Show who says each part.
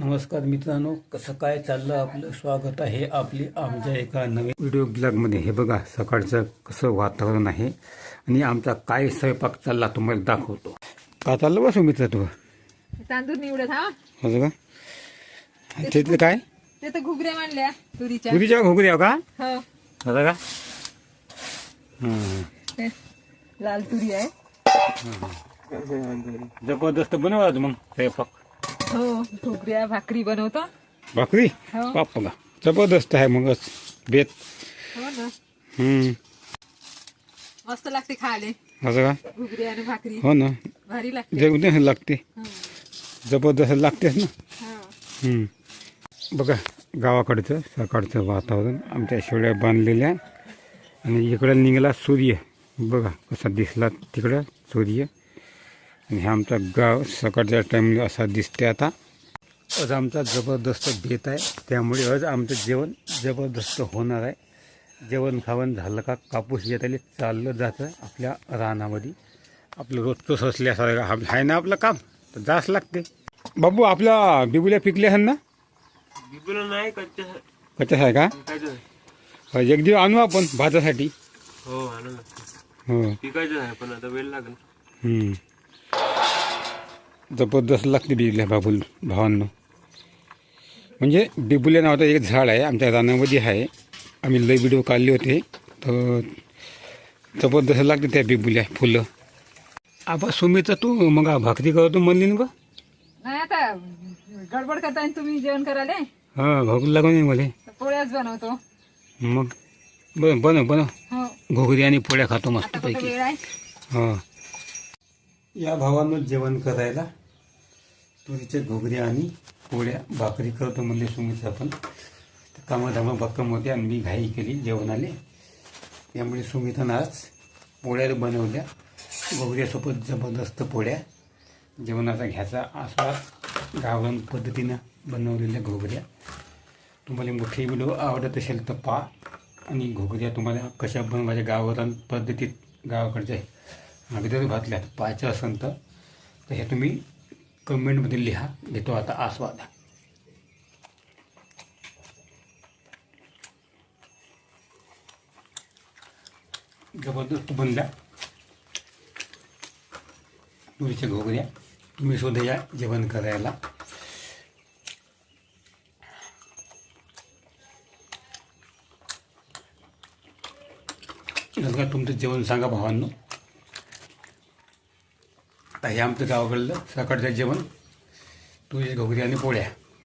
Speaker 1: नमस्कार मित्रांनो कसं काय चाललं आपलं? स्वागत आहे आपली आमच्या एका नवीन व्हिडिओ ब्लॉगमध्ये. हे बघा सकाळचं कसं वातावरण आहे आणि आमचा काय स्वयंपाक चालला तुम्हाला दाखवतो. का चाललं बसू मित्र तू?
Speaker 2: तांदूळ निवडत हा?
Speaker 1: असं का? तिथलं काय?
Speaker 2: ते तर घुगऱ्या मांडल्या तुरीच्या.
Speaker 1: घुगऱ्या का?
Speaker 2: हो.
Speaker 1: असं का? हं.
Speaker 2: ते लाल तुरी आहे.
Speaker 1: जबरदस्त बनवा मग स्वयंपाक.
Speaker 2: हो. भाकरी बनवतो.
Speaker 1: भाकरी?
Speaker 2: हो.
Speaker 1: बाप बघा जबरदस्त आहे मगच बेत.
Speaker 2: हो ना.
Speaker 1: हं.
Speaker 2: मस्त लागते खायला.
Speaker 1: असं का?
Speaker 2: घुगरी आणि भाकरी.
Speaker 1: हो ना.
Speaker 2: भारी लागते.
Speaker 1: जे उद्या लागते.
Speaker 2: हं.
Speaker 1: जबरदस्त लागतेच ना.
Speaker 2: हो.
Speaker 1: हम्म. बघा गावाकडचं सकाळचं वातावरण आमच्या शेळ्या बांधलेल्या. आणि इकडं निघाला सूर्य. बघा कसा दिसला तिकडं सूर्य. आणि हा आमचा गाव सकाळच्या टाईमला असा दिसते आता. आज आमचा जबरदस्त बेत आहे. त्यामुळे आज आमचं जेवण जबरदस्त होणार आहे. जेवण खावण झालं का कापूस येताले चाललं जातं आपल्या रानामध्ये. आपलं रोजचंच असल्यासारखं हा- आहे ना आपलं काम? तर जास लागते. बाबू आपल्या बिबुल्या पिकल्या आहेत ना?
Speaker 3: बिबुला नाही कच्च्या
Speaker 1: कच्च्या आहे का? एक दिवस आणू आपण भातासाठी.
Speaker 3: हो आणा
Speaker 1: हो.
Speaker 3: पिकायचं आहे पण आता वेळ लागेल.
Speaker 1: जबरदस्त लागते बिबुल्या बाबूल भावांनो. म्हणजे बिबुल्या नावाचं एक झाड आहे आमच्या रानामध्ये आहे. आम्ही लई व्हिडिओ काढले होते तर जबरदस्त लागते त्या बिबुल्या फुलं. आबा सुमीचं तू मग भाकरी करतो म्हणली ना बा.
Speaker 2: नाही आता गडबड करता तुम्ही जेवण करायला?
Speaker 1: हां भूक लागून नाही मला.
Speaker 2: पोळ्याच बनवतो.
Speaker 1: मग बन बनव बनव.
Speaker 2: हो.
Speaker 1: घोगरी आणि पोळ्या खातो मस्त पैकी. हा. या भावानं जेवण करायला. तुरीच्या घोगऱ्या आणि पोळ्या भाकरी करतो म्हणजे सुमित आपण. तर कामाधामा भक्कम होते आणि मी घाई केली जेवणाले. त्यामुळे सुमितानं आज पोळ्या बनवल्या. घोगऱ्यासोबत जबरदस्त पोळ्या. जेवणाचा घ्यायचा आस्वाद. गावरान पद्धतीनं बनवलेल्या घोगऱ्या. तुम्हाला मोठे व्हिडिओ आवडत असेल तर पा आणि घोगऱ्या तुम्हाला कशा बनवायच्या गावरान पद्धतीत गावाकडच्या अगोदर घातल्यात पाहायचं असेल तर. तर हे तुम्ही कमेंटमध्ये लिहा. घेतो आता आस्वाद. जबरदस्त बनल्या तुरीच्या घोगऱ्या तुम्ही सुद्धा या जेवण करायला. तुमचं जेवण सांगा भावांनो. आता हे आमचं गावाकडलं सकाळचं जेवण तुझी घोगरी आणि पोळ्या.